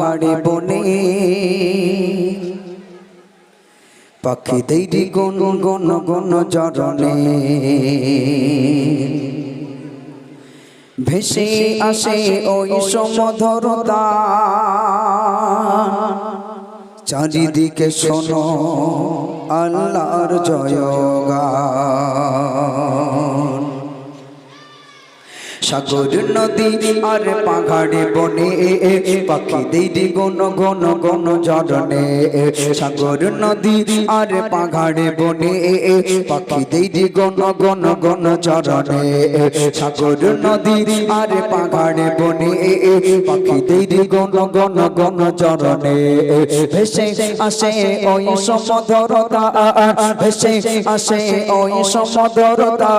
গাড়ি বনে। পাখিদের গন গন গন জরনে ভেসে আসে ওই সমধরতা চারিদিকে শোনো আল্লাহর জয়গান। সাগর নদী আর পাহাড়ে বনে পাখিদের গন গন গন জরনে সাগর নদী আর পাহাড়ে বনে পাখিদের গন গন গন জরনে সাগর নদী আর পাহাড়ে বনে পাখিদের গন গন গন জরনে ভেসে আসে ওই সমধরতা ভেসে আসে ওই সমধরতা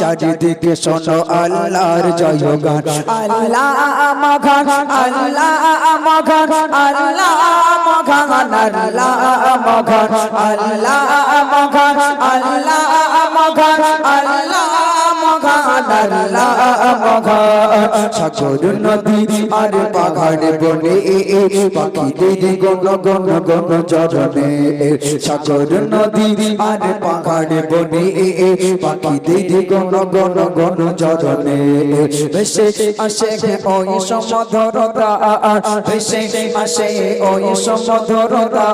চারিদিকে শোনো আল্লাহর তার জয় গান আল্লাহ মঘন আল্লাহ মঘন আল্লাহ মঘন আল্লাহ মঘন আল্লাহ মঘন আল্লাহ মঘন আল্লাহ সাগর নদী আর পাহাড় বনে, পাখিদের গন গন গন চরণে। সাগর নদী আর পাহাড় বনে, পাখিদের গন গন গন চরণে। ভেসে আসে ওই সমধরতা ভেসে আসে ওই সমধরতা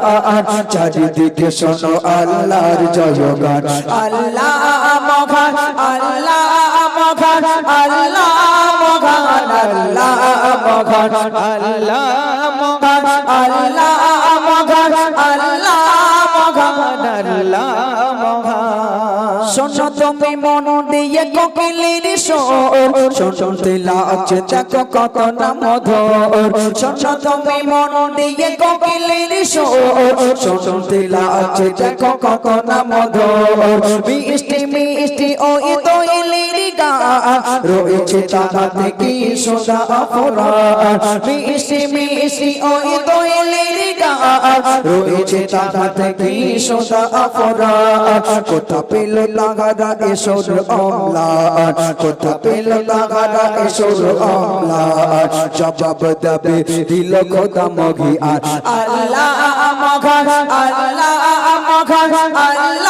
চারিদিকে শোনো আল্লাহর জয়গান। আল্লাহ মগান আল্লাহ মগান আল্লাহ মগান আল্লাহ মগান আল্লাহ মগান আল্লাহ মগান আল্লাহ মগান আল্লাহ শোনো তুমি মন দিয়ে কোকিলের সোর শুনতে মধুর। মিষ্টি মিষ্টি, ওই গান রয়েছে তাহাতে কি সোদা অপরা মিষ্টি মিষ্টি ওই দোয়েলের গান রয়েছে তাহাতে কি সোদা অপরা কোথা পেল লাগারা এসোর অমলা কোথা পেল লাগারা এসোর অমলা জবাব দেবে দিল খোদা মগি আর আল্লাহ মগান আল্লাহ মগান আল্লাহ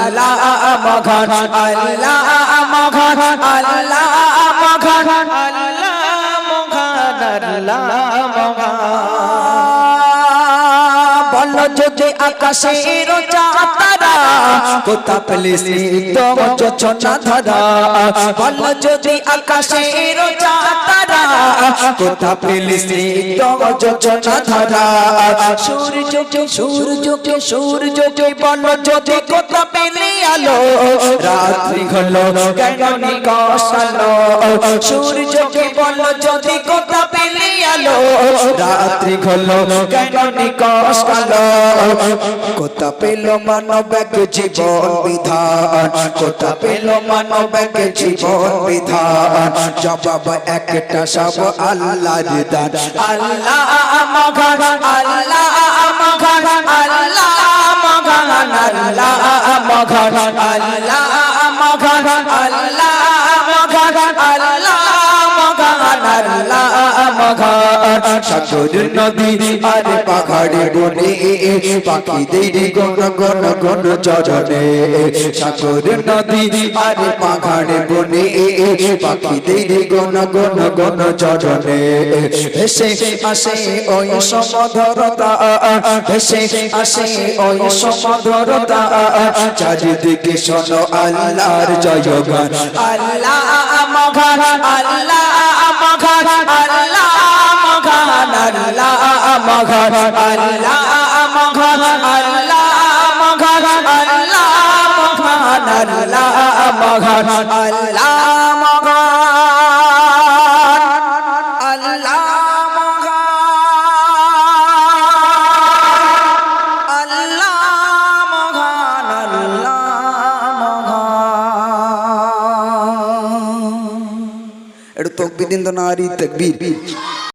আল্লাহ মঘন আল্লাহ মঘন আল্লাহ মঘন আল্লাহ মঘন আল্লাহ মঘন বল যদি আকাশের চাতারা কোথা পেলে তো যোচনা ধারা? বল যদি আকাশের চাতারা কোথা পেলে কোথা পেলে আলো? রাত্রি হলো, কেন বল যদি কোথা আলো রাত্রি হলো কেন নিকশালো কোথা পেল মানব জীবন বিধান? কোথা পেল মানব জীবন বিধান? জবাব একটা সব আল্লাহর দান। আল্লাহ মগান আল্লাহ মগান আল্লাহ মগান আল্লাহ মগান আল্লাহ মগান আল্লাহ মগান আল্লাহ মগান আল্লাহ মগান সাগর নদী আর পাহাড়ে বনে, পাখিদের গণ গণ গণ চরণে সাগর নদী আর পাহাড়ে বনে, পাখিদের গণ গণ গণ চরণে। ভেসে আসে ওই সমধরতা ভেসে আসে ওই সমধরতা, চারিদিকে শোনো আল্লাহর আল্লাহ মগান আল্লাহ মগান আল্লাহ মগান আল্লাহ আল্লাহ মঘর আল্লাহ মঘর আল্লাহ মঘর আল্লাহ মঘর আল্লাহ মঘর আল্লাহ একটু তকবির দিন তো নারী তকবীর